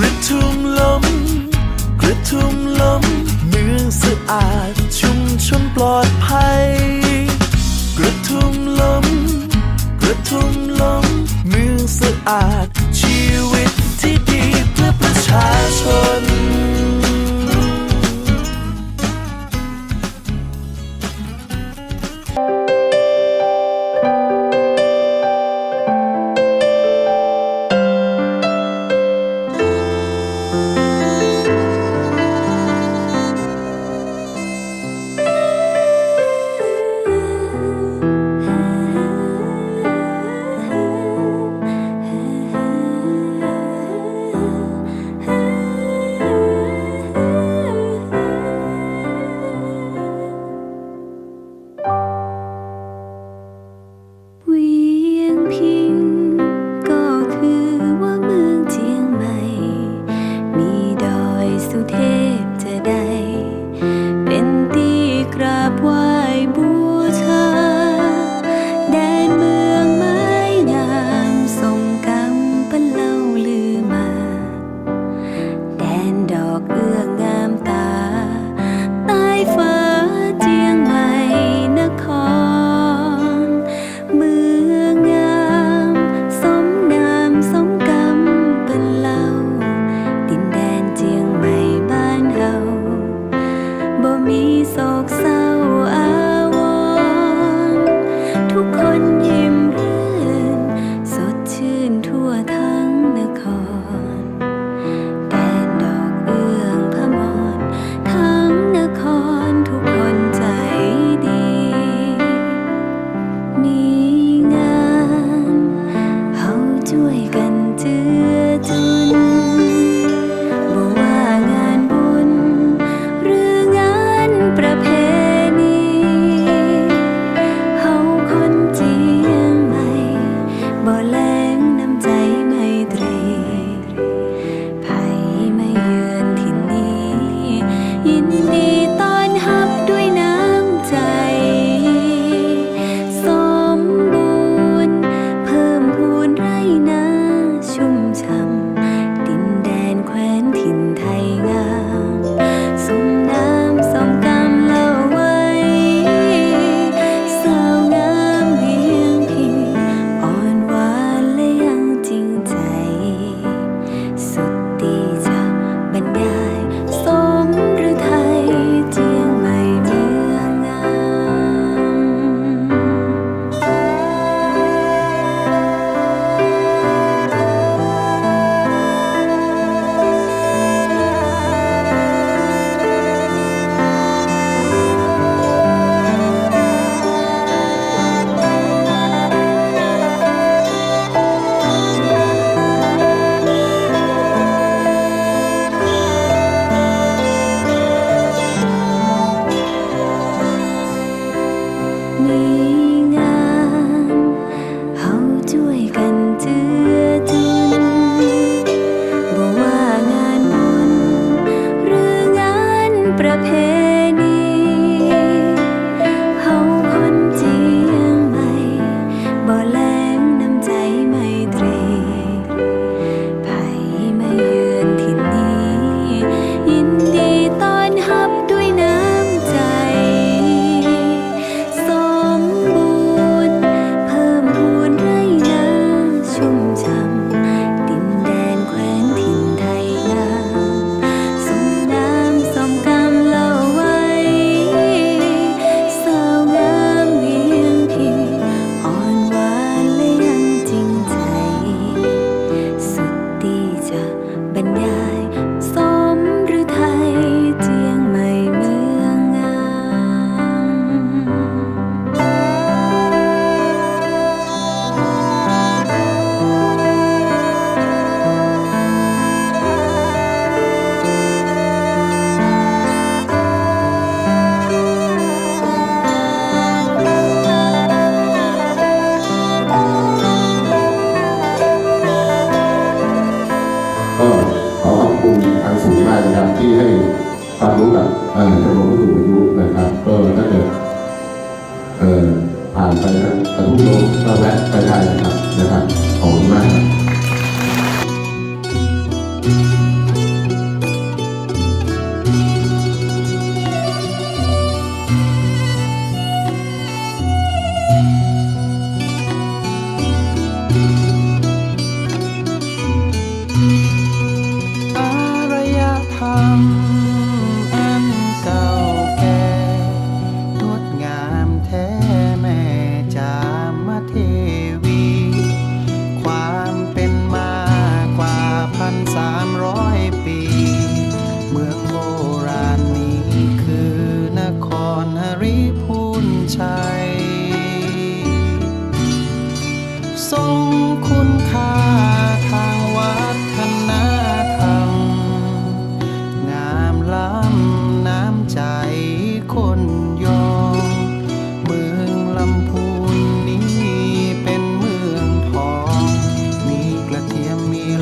กระทุ่มลม กระทุ่มลม เมืองสะอาดชุ่มชนปลอดภัย กระทุ่มลม กระทุ่มลม เมืองสะอาดชีวิตที่ดีเพื่อประชาชน รู้กับระบบผู้สูงอายุนะครับ ก็ถ้าเกิด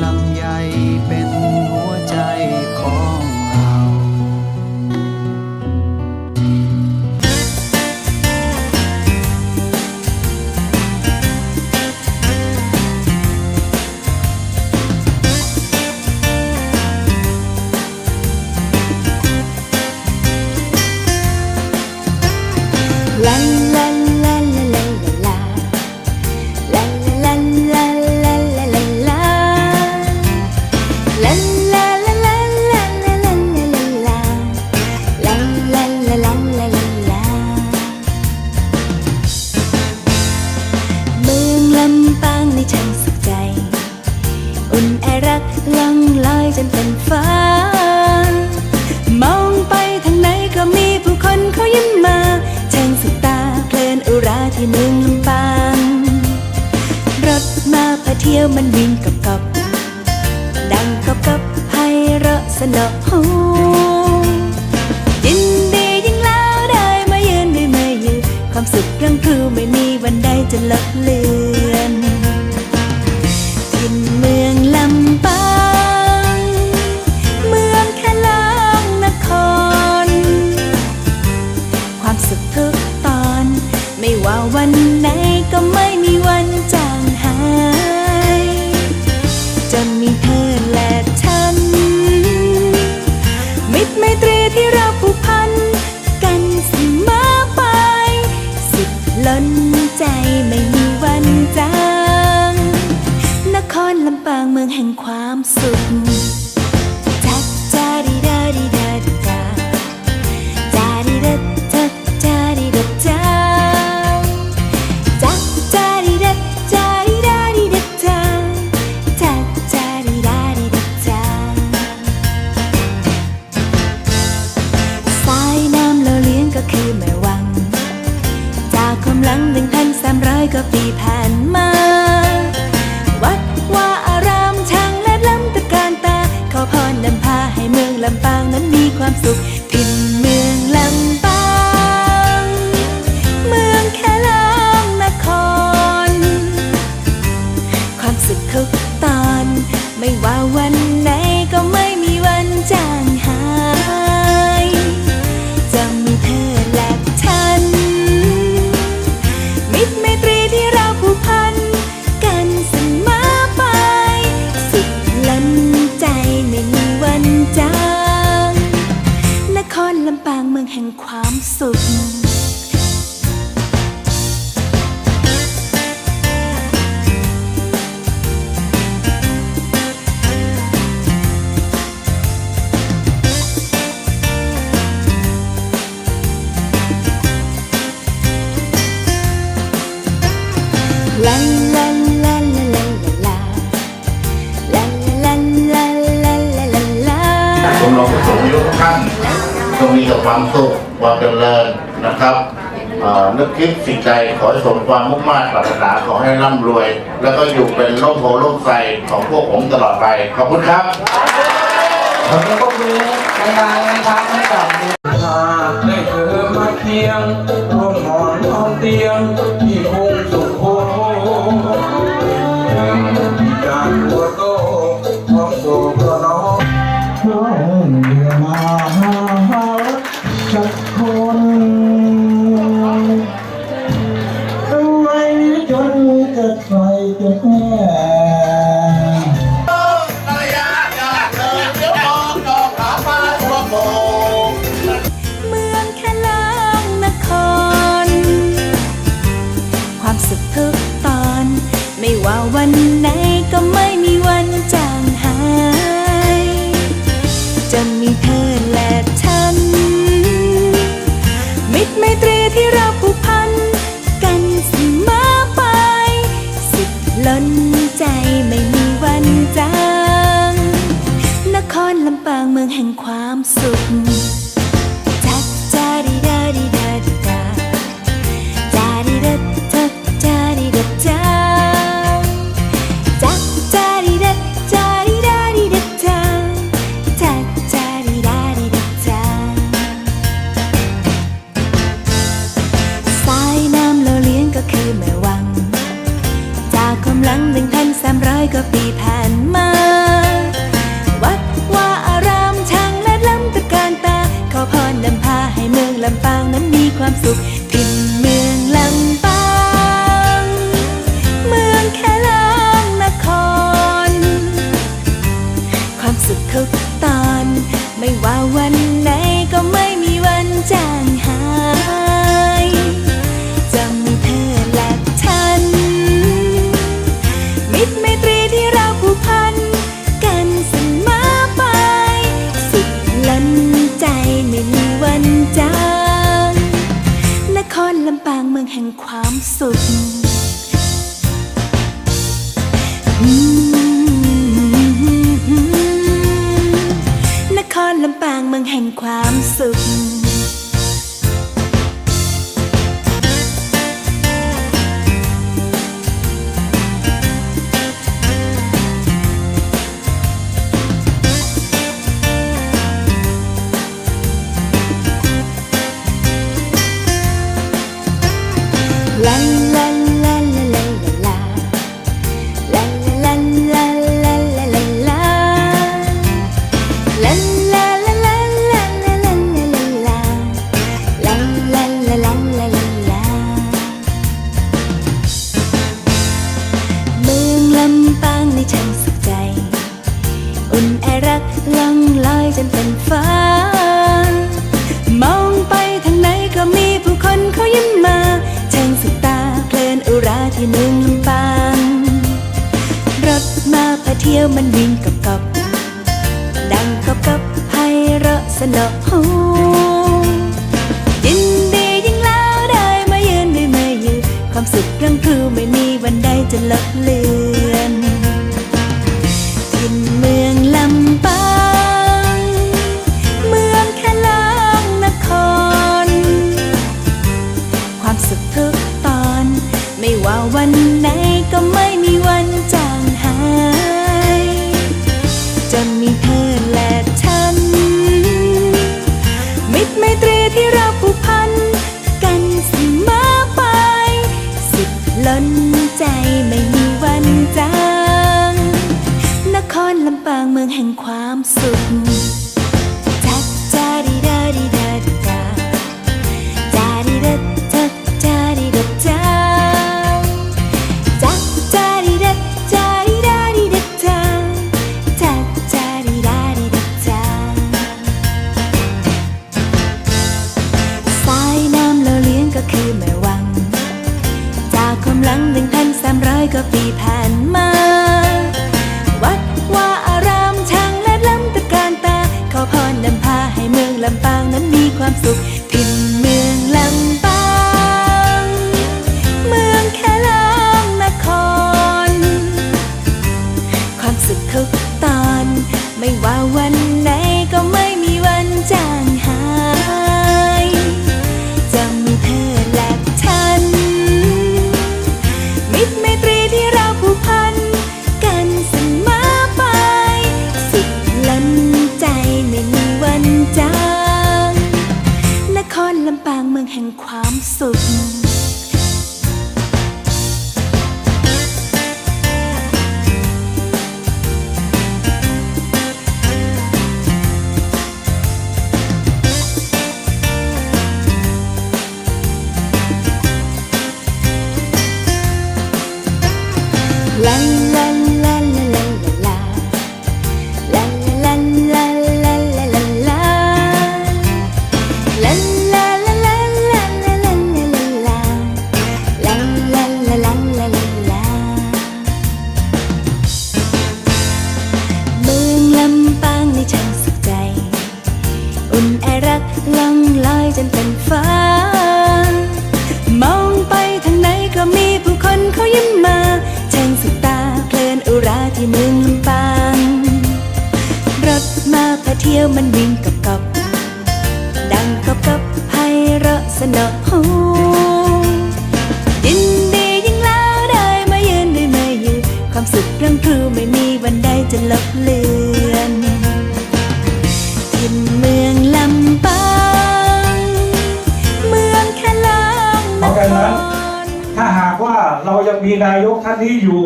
ลำใหญ่เป็น ลังลายจนเป็นฟ้า มองไปทางไหนก็มีผู้คนเขายิ้มมาเชิงสุดตาเพลินอุราที่เมืองลำปางรถมาพาเที่ยวมันวิ่งกับกับดังกับกับไพเราะสนอหูยินดียิ่งแล้วได้มาเยืนได้วมือยืนความสุขรังคือไม่มีวันใดจะลบเลือ ทุกท่านจงมีแต่ความสุขความเจริญนะครับนึกคิดสิ่งใดขอให้สมความมุ่งมั่นปรารถนาขอให้ร่ำรวย แล้วก็อยู่เป็นร่มโพล่มใสของพวกผมตลอดไป ขอบคุณครับขอบคุณพวกนี้ในงานนะครับให้กับหากได้เธอมาเคียงร่วมหอนนอนเตียง i wawan ที่หนึ่งฟัง รถมาพาเที่ยวมันวิ่งกับกับ ดังกับกับไพเราะสนอหูยินดียิ่งแล้วได้มายืนได้มาอยืนความสุขรังคือไม่มีวันใดจะลบลือ The. 死。 มันวิ่งกับกับ ดังกับกับไพระสนอหูยินดียิ่งแล้วได้มายืนได้มายืนความสุขเรื่องครูไม่มีวันใดจะลบเลือนถิ่นเมืองลำปางเมืองแค่ลงนเอาคกันนรถ้าหากว่าเรายังมีนายกท่านนี้อยู่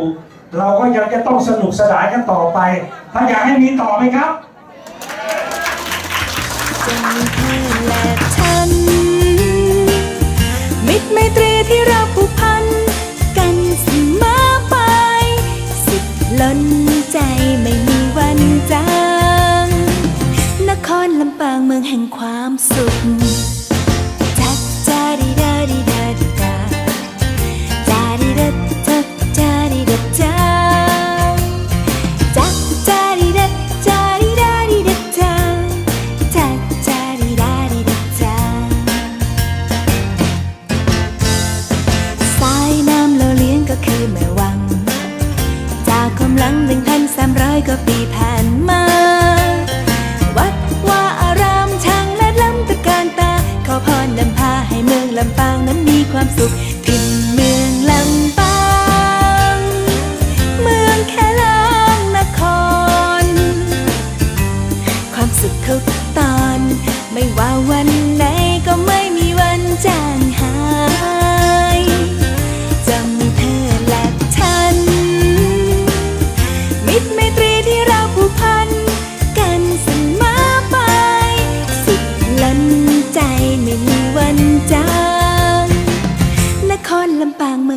เราก็ยังจะต้องสนุกสนานกันต่อไปท่านอยากให้มีต่อไหมครับ และฉัน มิตรไมตรีที่เราผูกพัน กันเสมอไป สิทล้นใจไม่มีวันจานครลำปางเมืองแห่งความสุข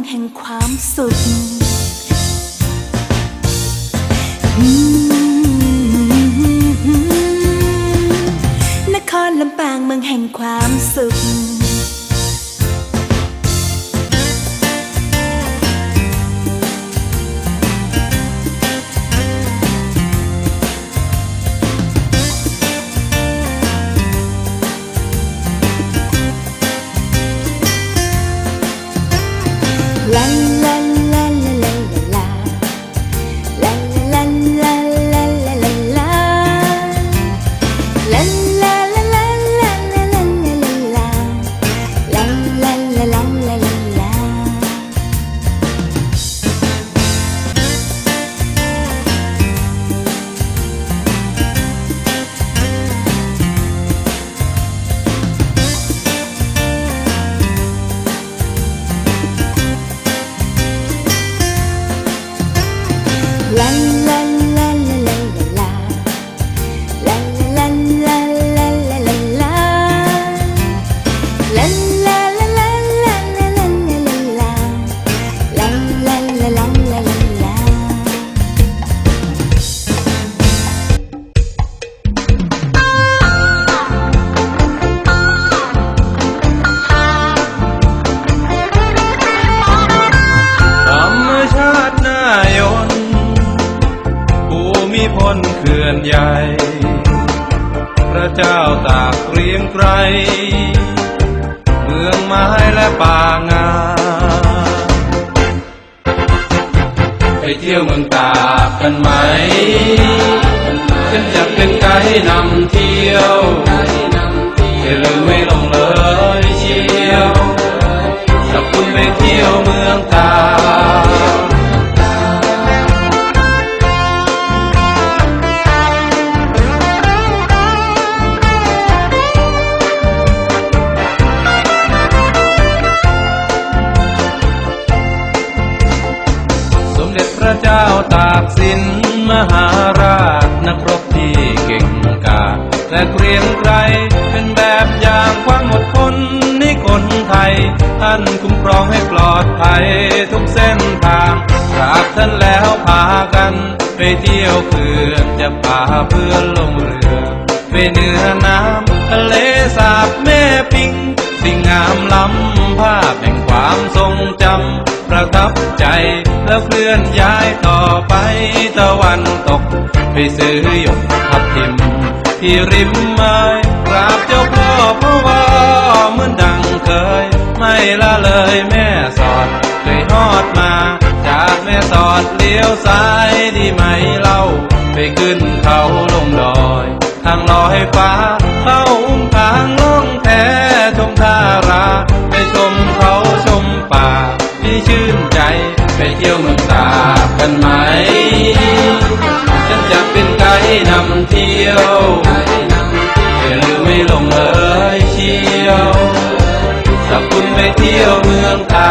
แห่งความสุขนครลำปางเมืองแห่งความสุข เป็นไกด์นำเที่ยวจะลืมไม่ลงเลยเชียวถ้าคุณไปเที่ยวเมืองตาสมเด็จพระเจ้าตากสินมหาราชนักร และเกรียงไกรเป็นแบบอย่างความอดทนในคนไทย ท่านคุ้มครองให้ปลอดภัยทุกเส้นทางกราบท่านแล้วพากัน ไปเที่ยวเขื่อนจะพาเพื่อนลงเรือไปเหนือน้ำทะเลสาบแม่ปิง สิ่งงามล้ำภาพแห่งความทรงจำประทับใจแล้วเคลื่อนย้ายต่อไปตะวันตก ไปซื้อหยกทับทิม ที่ริมไม้กราบเจ้าพ่อพ่อว่าเหมือนดังเคย ไม่ละเลยแม่สอดเคยฮอดมา จากแม่สอดเลี้ยวซ้ายดีไหมเล่า ไปขึ้นเขาลงดอย ทางลอยฟ้า เข้าอุ้มทางล่องแพชมทาราไปชมเขาชมป่าที่ชื่นใจไปเที่ยวเมืองตากกันไหม ยวอย่าลืมไม่ลงเลยเชียวถ้าคุณไปเที่ยวเมืองตา